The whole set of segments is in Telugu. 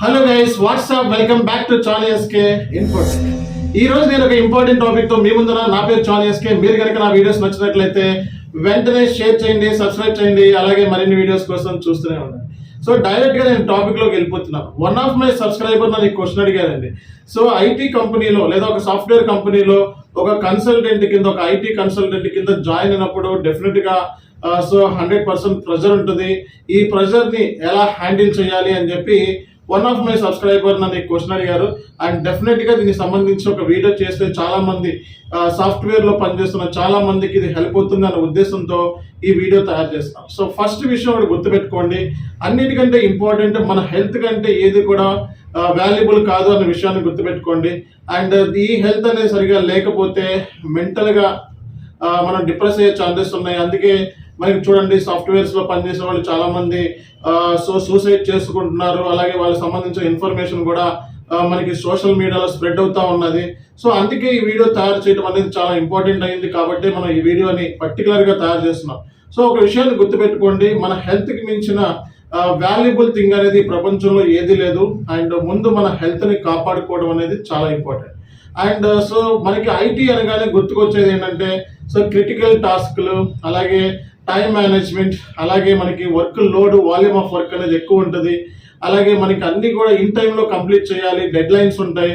Hello guys what's up welcome back to Chan S ఇన్ఫోట్ ఈ రోజు నేను ఒక ఇంపార్టెంట్ టాపిక్తో మీ ముందున నా పేరు చాలియస్కే ఎస్కే మీరు కనుక నా వీడియోస్ నచ్చినట్లయితే వెంటనే షేర్ చేయండి సబ్స్క్రైబ్ చేయండి అలాగే మరిన్ని వీడియోస్ కోసం చూస్తూనే ఉండండి. సో డైరెక్ట్గా నేను టాపిక్లోకి వెళ్ళిపోతున్నాను వన్ ఆఫ్ మై సబ్స్క్రైబర్ నన్ను క్వశ్చన్ అడిగారండి. సో ఐటీ కంపెనీలో లేదా ఒక సాఫ్ట్వేర్ కంపెనీలో ఒక కన్సల్టెంట్ కింద ఒక ఐటీ కన్సల్టెంట్ కింద జాయిన్ అయినప్పుడు డెఫినెట్గా సో హండ్రెడ్ పర్సెంట్ ప్రెజర్ ఉంటుంది. ఈ ప్రెజర్ని ఎలా హ్యాండిల్ చేయాలి అని చెప్పి వన్ ఆఫ్ మై సబ్స్క్రైబర్ నన్ను క్వశ్చన్ అడిగారు అండ్ డెఫినెట్గా దీనికి సంబంధించి ఒక వీడియో చేస్తే చాలా మంది సాఫ్ట్వేర్లో పనిచేస్తున్న చాలా మందికి ఇది హెల్ప్ అవుతుంది అనే ఉద్దేశంతో ఈ వీడియో తయారు చేస్తాం. సో ఫస్ట్ విషయం ఒకటి గుర్తుపెట్టుకోండి. అన్నిటికంటే ఇంపార్టెంట్ మన హెల్త్ కంటే ఏది కూడా వాల్యుబుల్ కాదు అనే విషయాన్ని గుర్తుపెట్టుకోండి. అండ్ ఈ హెల్త్ అనేది సరిగా లేకపోతే మెంటల్గా మనం డిప్రెస్ అయ్యే ఛాన్సెస్ ఉన్నాయి. అందుకే మనకి చూడండి సాఫ్ట్వేర్స్లో పనిచేసే వాళ్ళు చాలా మంది సో సూసైడ్ చేసుకుంటున్నారు. అలాగే వాళ్ళకి సంబంధించిన ఇన్ఫర్మేషన్ కూడా మనకి సోషల్ మీడియాలో స్ప్రెడ్ అవుతా ఉన్నది. సో అందుకే ఈ వీడియో తయారు చేయడం అనేది చాలా ఇంపార్టెంట్ అయింది కాబట్టి మనం ఈ వీడియోని పర్టికులర్గా తయారు చేస్తున్నాం. సో ఒక విషయాన్ని గుర్తుపెట్టుకోండి మన హెల్త్కి మించిన వాల్యుబుల్ థింగ్ అనేది ప్రపంచంలో ఏది లేదు. అండ్ ముందు మన హెల్త్ని కాపాడుకోవడం అనేది చాలా ఇంపార్టెంట్ అండ్ సో మనకి ఐటీ అనగానే గుర్తుకొచ్చేది ఏంటంటే సో క్రిటికల్ టాస్క్లు అలాగే టైం మేనేజ్మెంట్ అలాగే మనకి work load volume of work అనేది ఎక్కువ ఉంటుంది. అలాగే మనకి అన్ని కూడా ఇన్ టైంలో కంప్లీట్ చేయాలి డెడ్ లైన్స్ ఉంటాయి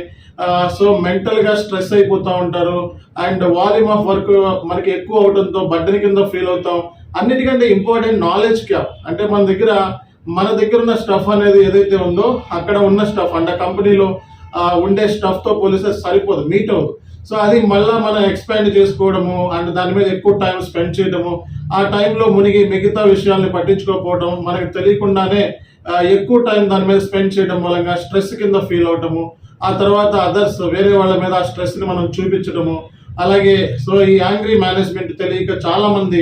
సో మెంటల్గా స్ట్రెస్ అయిపోతూ ఉంటారు. అండ్ వాల్యూమ్ ఆఫ్ వర్క్ మనకి ఎక్కువ అవడంతో బడ్డని కింద ఫీల్ అవుతాం. అన్నిటికంటే ఇంపార్టెంట్ నాలెడ్జ్ క్యాప్ అంటే మన దగ్గర మన దగ్గర ఉన్న స్టఫ్ అనేది ఏదైతే ఉందో అక్కడ ఉన్న స్టఫ్ అంటే కంపెనీలో ఉండే స్టఫ్తో పోలిస్తే సరిపోదు మీట్ అవుతుంది సో అది మళ్ళా మనం ఎక్స్పాండ్ చేసుకోవడము అండ్ దాని మీద ఎక్కువ టైం స్పెండ్ చేయడము. ఆ టైంలో మునిగి మిగతా విషయాల్ని పట్టించుకోకపోవడం మనకి తెలియకుండానే ఎక్కువ టైం దాని మీద స్పెండ్ చేయడం మూలంగా స్ట్రెస్ కింద ఫీల్ అవటము. ఆ తర్వాత అదర్స్ వేరే వాళ్ళ మీద ఆ స్ట్రెస్ని మనం చూపించడము. అలాగే సో ఈ యాంగ్రీ మేనేజ్మెంట్ తెలియక చాలామంది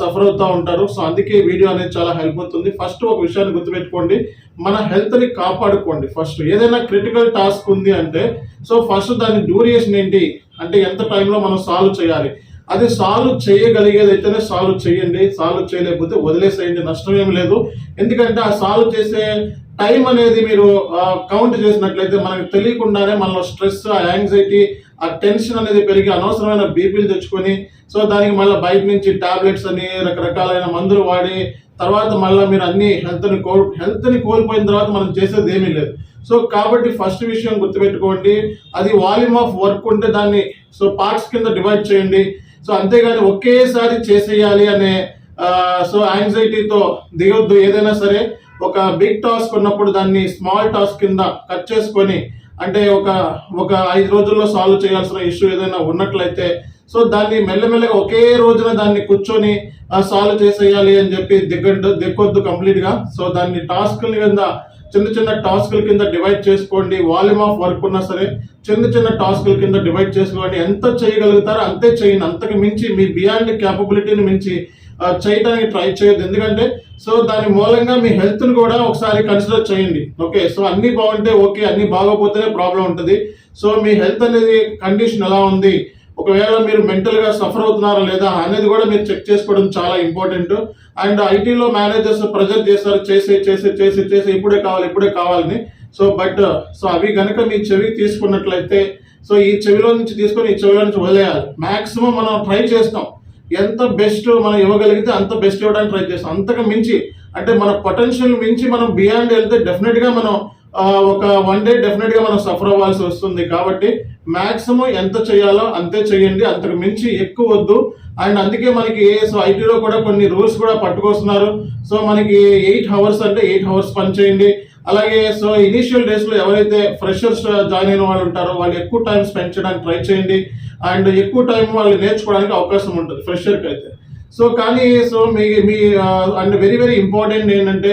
సఫర్ అవుతూ ఉంటారు. సో అందుకే వీడియో అనేది చాలా హెల్ప్ అవుతుంది. ఫస్ట్ ఒక విషయాన్ని గుర్తుపెట్టుకోండి. మన హెల్త్ని కాపాడుకోండి ఫస్ట్ ఏదైనా క్రిటికల్ టాస్క్ ఉంది అంటే సో ఫస్ట్ దాని డ్యూరేషన్ ఏంటి? అంటే ఎంత టైంలో మనం సాల్వ్ చేయాలి? అది సాల్వ్ చేయగలిగేది అయితేనే సాల్వ్ చేయండి. సాల్వ్ చేయలేకపోతే వదిలేసేయండి. నష్టం ఏం లేదు. ఎందుకంటే ఆ సాల్వ్ చేసే టైం అనేది మీరు కౌంట్ చేసినట్లయితే మనకు తెలియకుండానే మనలో స్ట్రెస్ ఆ యాంగ్జైటీ ఆ టెన్షన్ అనేది పెరిగి అనవసరమైన బీపీలు తెచ్చుకొని సో దానికి మళ్ళీ బయట నుంచి టాబ్లెట్స్ అని రకరకాలైన మందులు వాడి తర్వాత మళ్ళీ మీరు అన్ని హెల్త్ని కో హెల్త్ని కోల్పోయిన తర్వాత మనం చేసేది ఏమీ లేదు. సో కాబట్టి ఫస్ట్ విషయం గుర్తుపెట్టుకోండి అది వాల్యూమ్ ఆఫ్ వర్క్ ఉంటే దాన్ని సో పార్ట్స్ కింద డివైడ్ చేయండి. సో అంతేగాని ఒకేసారి చేసేయాలి అనే ఆ, సో యాంగ్జైటీతో దిగొద్దు ఏదైనా సరే. ఒక బిగ్ టాస్క్ ఉన్నప్పుడు దాన్ని స్మాల్ టాస్క్ కింద కట్ చేసుకొని అంటే ఒక ఒక ఐదు రోజుల్లో సాల్వ్ చేయాల్సిన ఇష్యూ ఏదైనా ఉన్నట్లయితే సో దాన్ని మెల్లమెల్లగా ఒకే రోజున దాన్ని కూర్చొని సాల్వ్ చేసేయాలి అని చెప్పి దిగ్గండు దిక్కొద్దు కంప్లీట్గా సో దాన్ని టాస్క్ల కింద చిన్న చిన్న టాస్క్ల కింద డివైడ్ చేసుకోండి. వాల్యూమ్ ఆఫ్ వర్క్ ఉన్నా సరే చిన్న చిన్న టాస్క్ల కింద డివైడ్ చేసుకోండి. ఎంత చేయగలుగుతారో అంతే చేయండి. అంతకు మించి మీ బియాండ్ క్యాపబిలిటీని మించి చేయడానికి ట్రై చేయొద్దు. ఎందుకంటే సో దాని మూలంగా మీ హెల్త్ని కూడా ఒకసారి కన్సిడర్ చేయండి. ఓకే సో అన్ని బాగుంటే ఓకే అన్ని బాగోపోతేనే ప్రాబ్లం ఉంటుంది. సో మీ హెల్త్ అనేది కండిషన్ ఎలా ఉంది? ఒకవేళ మీరు మెంటల్గా సఫర్ అవుతున్నారా లేదా అనేది కూడా మీరు చెక్ చేసుకోవడం చాలా ఇంపార్టెంట్. అండ్ ఐటీలో మేనేజర్స్ ప్రెజర్ చేస్తారు చేసే చేసే చేసే చేసే ఇప్పుడే కావాలి ఇప్పుడే కావాలని. సో బట్ సో అవి కనుక మీ చెవి తీసుకున్నట్లయితే సో ఈ చెవిలో నుంచి తీసుకొని ఈ చెవిలో నుంచి వదిలేయాలి. మాక్సిమం మనం ట్రై చేస్తాం. ఎంత బెస్ట్ మనం ఇవ్వగలిగితే అంత బెస్ట్ ఇవ్వడానికి ట్రై చేస్తాం. అంతకు మించి అంటే మన పొటెన్షియల్ మించి మనం బియాండ్ వెళ్తే డెఫినెట్గా మనం ఒక వన్ డే డెఫినెట్గా మనం సఫర్ అవ్వాల్సి వస్తుంది. కాబట్టి మ్యాక్సిమం ఎంత చేయాలో అంతే చేయండి. అంతకు మించి ఎక్కువ వద్దు. అండ్ అందుకే మనకి సో ఐటీలో కూడా కొన్ని రూల్స్ కూడా పట్టుకొస్తున్నారు. సో మనకి ఎయిట్ అవర్స్ అంటే ఎయిట్ అవర్స్ పని చేయండి. అలాగే సో ఇనిషియల్ డేస్లో ఎవరైతే ఫ్రెషర్స్ జాయిన్ uh, అయిన వాళ్ళు ఉంటారో వాళ్ళు ఎక్కువ టైం స్పెండ్ చేయడానికి ట్రై చేయండి. అండ్ ఎక్కువ టైం వాళ్ళు నేర్చుకోవడానికి అవకాశం ఉంటుంది ఫ్రెషర్కి అయితే. సో కానీ సో మీ మీ అండ్ వెరీ వెరీ ఇంపార్టెంట్ ఏంటంటే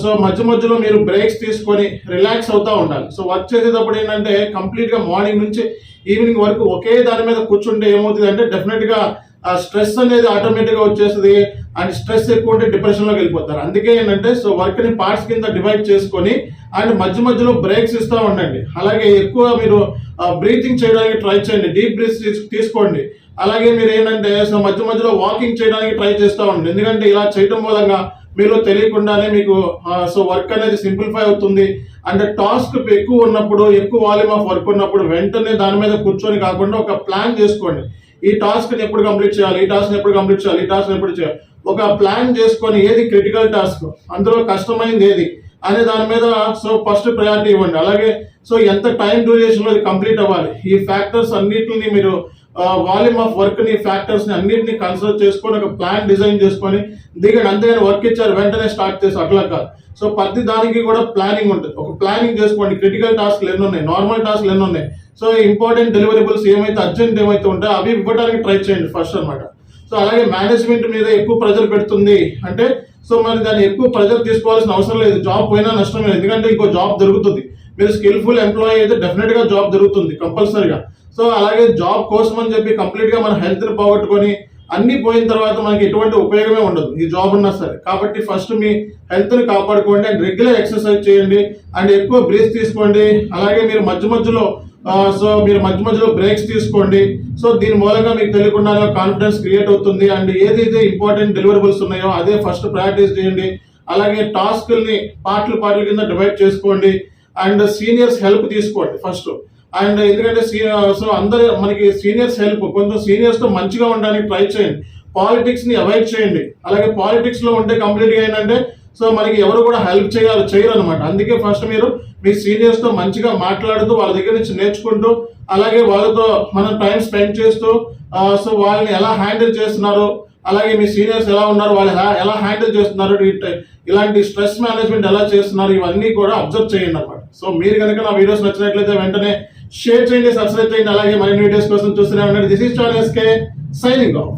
సో మధ్య మధ్యలో మీరు బ్రేక్స్ తీసుకొని రిలాక్స్ అవుతూ ఉండాలి. సో వర్క్ చేసేటప్పుడు ఏంటంటే కంప్లీట్గా మార్నింగ్ నుంచి ఈవినింగ్ వరకు ఒకే దాని మీద కూర్చుంటే ఏమవుతుంది అంటే డెఫినెట్గా స్ట్రెస్ అనేది ఆటోమేటిక్గా వచ్చేస్తుంది. అండ్ స్ట్రెస్ ఎక్కువ ఉంటే డిప్రెషన్లోకి వెళ్ళిపోతారు. అందుకే ఏంటంటే సో వర్క్ని పార్ట్స్ కింద డివైడ్ చేసుకొని అండ్ మధ్య మధ్యలో బ్రేక్స్ ఇస్తూ ఉండండి. అలాగే ఎక్కువ మీరు బ్రీతింగ్ చేయడానికి ట్రై చేయండి. డీప్ బ్రీత్ తీసుకోండి. అలాగే మీరు ఏంటంటే సో మధ్య మధ్యలో వాకింగ్ చేయడానికి ట్రై చేస్తూ ఉండండి. ఎందుకంటే ఇలా చేయడం మూలంగా మీలో తెలియకుండానే మీకు సో వర్క్ అనేది సింప్లిఫై అవుతుంది. అండ్ టాస్క్ ఎక్కువ ఉన్నప్పుడు ఎక్కువ వాల్యూమ్ ఆఫ్ వర్క్ ఉన్నప్పుడు వెంటనే దాని మీద కూర్చొని కాకుండా ఒక ప్లాన్ చేసుకోండి. ఈ టాస్క్ని ఎప్పుడు కంప్లీట్ చేయాలి? ఈ టాస్క్ ఎప్పుడు కంప్లీట్ చేయాలి? ఈ టాస్క్ ఎప్పుడు చేయాలి? ఒక ప్లాన్ చేసుకొని ఏది క్రిటికల్ టాస్క్ అందులో కష్టమైంది ఏది అనే దాని మీద సో ఫస్ట్ ప్రయారిటీ ఇవ్వండి. అలాగే సో ఎంత టైం డ్యూరేషన్ అది కంప్లీట్ అవ్వాలి? ఈ ఫ్యాక్టర్స్ అన్నిటిని మీరు వాల్యూమ్ ఆఫ్ వర్క్ని ఫ్యాక్టర్స్ని చేసుకొని ఒక ప్లాన్ డిజైన్ చేసుకొని దిగండి. అంతేగాని వర్క్ ఇచ్చారు వెంటనే స్టార్ట్ చేసి అట్లా కాదు. సో ప్రతి దానికి కూడా ప్లానింగ్ ఉంటుంది. ఒక ప్లానింగ్ చేసుకోండి. క్రిటికల్ టాస్క్లు ఎన్ని ఉన్నాయి? నార్మల్ టాస్క్లు ఎన్ని ఉన్నాయి? సో ఇంపార్టెంట్ డెలివరబుల్స్ ఏమైతే అర్జెంట్ ఏమైతే ఉంటాయో అవి ఇవ్వడానికి ట్రై చేయండి ఫస్ట్ అనమాట సో అలాగే మేనేజ్మెంట్ మీద ఎక్కువ ప్రెజర్ పెడుతుంది. అంటే సో మరి దాన్ని ఎక్కువ ప్రెజర్ తీసుకోవాల్సిన అవసరం లేదు. జాబ్ పోయినా నష్టం లేదు. ఎందుకంటే ఇంకో జాబ్ దొరుకుతుంది. మీరు స్కిల్ఫుల్ ఎంప్లాయీ అయితే డెఫినెట్గా జాబ్ దొరుకుతుంది కంపల్సరీగా సో అలాగే జాబ్ కోసం అని చెప్పి కంప్లీట్గా మన హెల్త్ని పోగొట్టుకొని అన్ని పోయిన తర్వాత మనకి ఎటువంటి ఉపయోగమే ఉండదు ఈ జాబ్ ఉన్నా సరే. కాబట్టి ఫస్ట్ మీ హెల్త్ని కాపాడుకోండి అండ్ రెగ్యులర్ ఎక్సర్సైజ్ చేయండి అండ్ ఎక్కువ బ్రీత్ తీసుకోండి. అలాగే మీరు మధ్య మధ్యలో సో మీరు మధ్య మధ్యలో బ్రేక్స్ తీసుకోండి. సో దీని మూలంగా మీకు తెలియకుండా కాన్ఫిడెన్స్ క్రియేట్ అవుతుంది. అండ్ ఏదైతే ఇంపార్టెంట్ డెలివరబుల్స్ ఉన్నాయో అదే ఫస్ట్ ప్రాక్టీస్ చేయండి. అలాగే టాస్క్ని పార్ట్లు పార్ట్ల కింద డివైడ్ చేసుకోండి. అండ్ సీనియర్స్ హెల్ప్ తీసుకోండి ఫస్ట్ అండ్ ఎందుకంటే సో అందరు మనకి సీనియర్స్ హెల్ప్ కొంచెం సీనియర్స్తో మంచిగా ఉండడానికి ట్రై చేయండి. పాలిటిక్స్ని అవాయిడ్ చేయండి. అలాగే పాలిటిక్స్లో ఉంటే కంప్లీట్గా ఏంటంటే సో మనకి ఎవరు కూడా హెల్ప్ చేయాలి చేయరు అనమాట అందుకే ఫస్ట్ మీరు మీ సీనియర్స్తో మంచిగా మాట్లాడుతూ వాళ్ళ దగ్గర నుంచి నేర్చుకుంటూ అలాగే వాళ్ళతో మనం టైం స్పెండ్ చేస్తూ సో వాళ్ళని ఎలా హ్యాండిల్ చేస్తున్నారు అలాగే మీ సీనియర్స్ ఎలా ఉన్నారు వాళ్ళు ఎలా- ఎలా హ్యాండిల్ చేస్తున్నారు ఇలాంటి స్ట్రెస్ మేనేజ్మెంట్ ఎలా చేస్తున్నారు ఇవన్నీ కూడా అబ్జర్వ్ చేయండి అనమాట సో మీరు కనుక నా వీడియోస్ నచ్చినట్లయితే వెంటనే షేర్ చేయండి సబ్స్క్రైబ్ చేయండి అలాగే మరిన్ని వీడియోస్ కోసం చూస్తూనే ఉండండి. This is Chan signing off